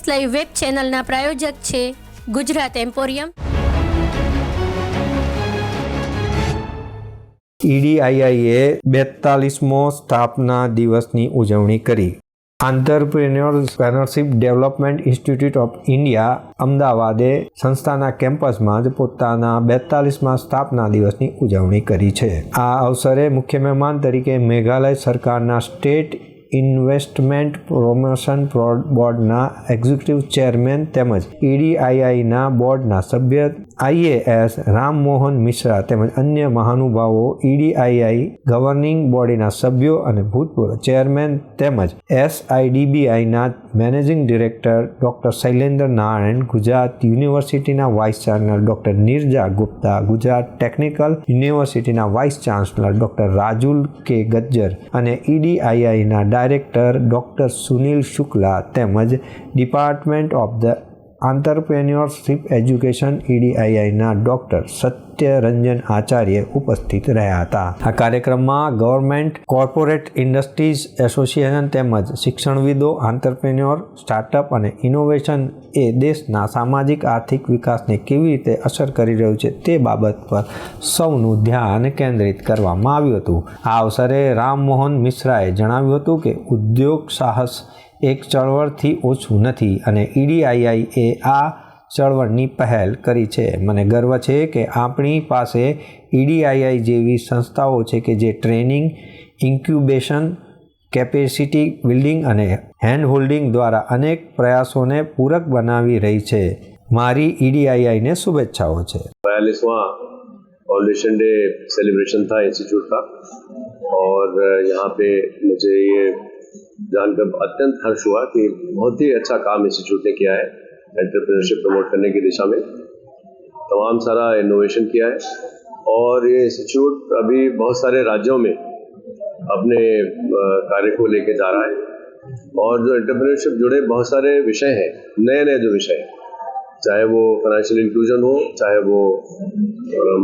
S live web ચેનલના પ્રાયોજક છે Gujarat emporium. ઈડીઆઈઆઈએ બેતાલીસમો સ્થાપના દિવસની ઉજવણી કરી. Entrepreneurship development institute of India અમદાવાદે સંસ્થાના કેમ્પસમાં જ પોતાના બેતાલીસમાં સ્થાપના દિવસની ઉજવણી કરી છે. આ અવસરે મુખ્ય મહેમાન તરીકે મેઘાલય સરકારના સ્ટેટ ઇન્વેસ્ટમેન્ટ પ્રોમોશન બોર્ડના એક્ઝિક્યુટિવ ચેરમેન તેમજ ઈડીઆઈઆઈના બોર્ડના સભ્ય આઈએએસ રામમોહન મિશ્રા તેમજ અન્ય મહાનુભાવો, ઈડીઆઈઆઈ ગવર્નિંગ બોડીના સભ્યો અને ભૂતપૂર્વ ચેરમેન તેમજ એસઆઈડીબીઆઈના managing director doctor Shailendra Narayan Gujarat યુનિવર્સિટીના vice chancellor doctor Nirja Gupta Gujarat technical યુનિવર્સિટીના vice chancellor doctor Rajul K Gajjar અને ઈડીઆઈઆઈના ડાયરેક્ટર ડૉક્ટર સુનિલ શુક્લા તેમજ department of the entrepreneurship education ઈડીઆઈઆઈના doctor Satyaranjan Acharya ઉપસ્થિત રહ્યા હતા. આ કાર્યક્રમમાં ગવર્મેન્ટ, કોર્પોરેટ ઇન્ડસ્ટ્રીઝ એસોસિએશન તેમજ શિક્ષણવિદો, આંતરપ્રેન્યોર, સ્ટાર્ટઅપ અને ઇનોવેશન એ દેશના સામાજિક, આર્થિક વિકાસને કેવી રીતે અસર કરી રહ્યું છે તે બાબત પર સૌનું ધ્યાન કેન્દ્રિત કરવામાં આવ્યું હતું. આ અવસરે રામમોહન મિશ્રાએ જણાવ્યું હતું કે ઉદ્યોગ સાહસ એક ચળવળથી ઓછું નથી અને ઈડીઆઈઆઈ એ આ ચળવળની પહેલ કરી છે મને ગર્વ છે કે આપણી પાસે ઈડીઆઈઆઈ જેવી સંસ્થાઓ છે કે જે ટ્રેનિંગ ઇન્ક્યુબેશન કેપેસિટી બિલ્ડિંગ અને હેન્ડ હોલ્ડિંગ દ્વારા અનેક પ્રયાસોને પૂરક બનાવી રહી છે મારી ઈડીઆઈઆઈને શુભેચ્છાઓ છે बयालीसवां फाउंडेशन डे सेलिब्रेशन था इंस्टीट्यूट का और यहाँ पे मुझे ये जानकर अत्यंत हर्ष हुआ कि बहुत ही अच्छा काम इंस्टीट्यूट ने किया है एंटरप्रेन्योरशिप प्रमोट करने की दिशा में। तमाम सारा इनोवेशन किया है और ये इंस्टीट्यूट अभी बहुत सारे राज्यों में अपने कार्य को लेके जा रहा है। और जो एंटरप्रेन्योरशिप जुड़े बहुत सारे विषय हैं नए नए जो विषय हैं, चाहे वो फाइनेंशियल इंक्लूजन हो, चाहे वो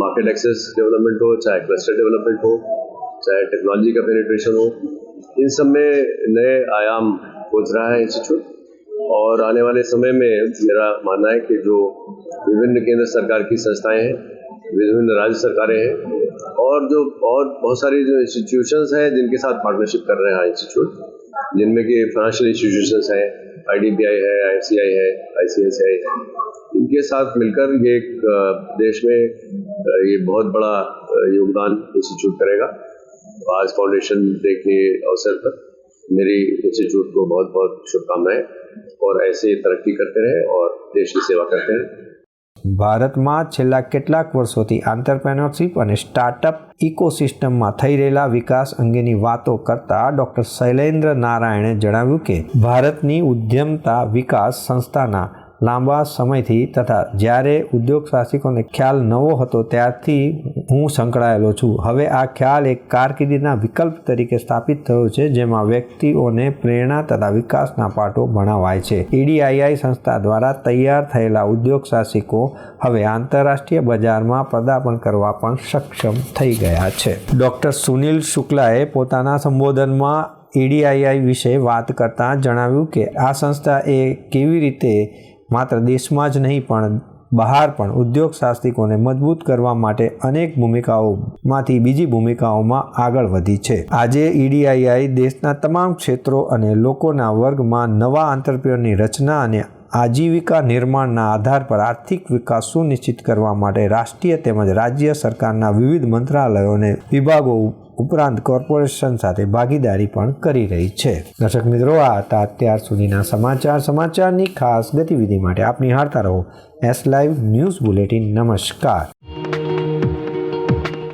मार्केट एक्सेस डेवलपमेंट हो, चाहे क्लस्टर डेवलपमेंट हो चाहे टेक्नोलॉजी का पेनिट्रेशन हो, इन सब में नए आयाम खोज रहा है इंस्टीट्यूट और आने वाले समय में मेरा मानना है कि जो विभिन्न केंद्र सरकार की संस्थाएँ हैं, विभिन्न राज्य सरकारें हैं, और जो, और बहुत सारी जो इंस्टीट्यूशंस हैं जिनके साथ पार्टनरशिप कर रहे हैं इंस्टीट्यूट जिनमें कि फाइनेंशियल इंस्टीट्यूशंस हैं आईडीबीआई है आईसीआई है आईसीआईसीआई है, इनके साथ मिलकर ये एक देश में ये बहुत बड़ा योगदान इंस्टीट्यूट करेगा। आज फाउंडेशन डे के अवसर पर मेरी इंस्टीट्यूट को बहुत बहुत शुभकामनाएं और ऐसे तरक्की करते रहे और देश की सेवा करते रहे ભારતમાં છેલ્લા કેટલાક વર્ષોથી આંતરપ્રેન્યોરશિપ અને સ્ટાર્ટઅપ ઇકોસિસ્ટમમાં થઈ રહેલા વિકાસ અંગેની વાતો કરતા ડૉક્ટર શૈલેન્દ્ર નારાયણે જણાવ્યું કે ભારતની ઉદ્યમતા વિકાસ સંસ્થાના લાંબા સમયથી તથા જ્યારે ઉદ્યોગ સાહસિકોને ખ્યાલ નવો હતો ત્યારથી હું સંકળાયેલો છું. હવે આ ખ્યાલ એક કારકિર્દીના વિકલ્પ તરીકે સ્થાપિત થયો છે, જેમાં વ્યક્તિઓને પ્રેરણા તથા વિકાસના પાઠો ભણાવાય છે. ઈડીઆઈઆઈ સંસ્થા દ્વારા તૈયાર થયેલા ઉદ્યોગ સાહસિકો હવે આંતરરાષ્ટ્રીય બજારમાં પદાર્પણ કરવા પણ સક્ષમ થઈ ગયા છે. ડૉક્ટર સુનિલ શુક્લાએ પોતાના સંબોધનમાં ઈડીઆઈઆઈ વિશે વાત કરતાં જણાવ્યું કે આ સંસ્થા એ કેવી રીતે માત્ર દેશમાં જ નહીં, પણ બહાર પણ ઉદ્યોગ સાહસિકોને મજબૂત કરવા માટે અનેક ભૂમિકાઓમાંથી બીજી ભૂમિકાઓમાં આગળ વધી છે. આજે ઈડીઆઈઆઈ દેશના તમામ ક્ષેત્રો અને લોકોના વર્ગમાં નવા આંતરપ્રિયોની રચના અને આજીવિકા નિર્માણના આધાર પર આર્થિક વિકાસ સુનિશ્ચિત કરવા માટે રાષ્ટ્રીય તેમજ રાજ્ય સરકારના વિવિધ મંત્રાલયો અને વિભાગો ઉપરાંત કોર્પોરેશન સાથે ભાગીદારી પણ કરી રહી છે. દર્શક મિત્રો, આ હતા અત્યાર સુધીના સમાચાર. સમાચારની ખાસ ગતિવિધિ માટે આપની હારતા રહો. એસ લાઈવ ન્યૂઝ બુલેટિન નમસ્કાર.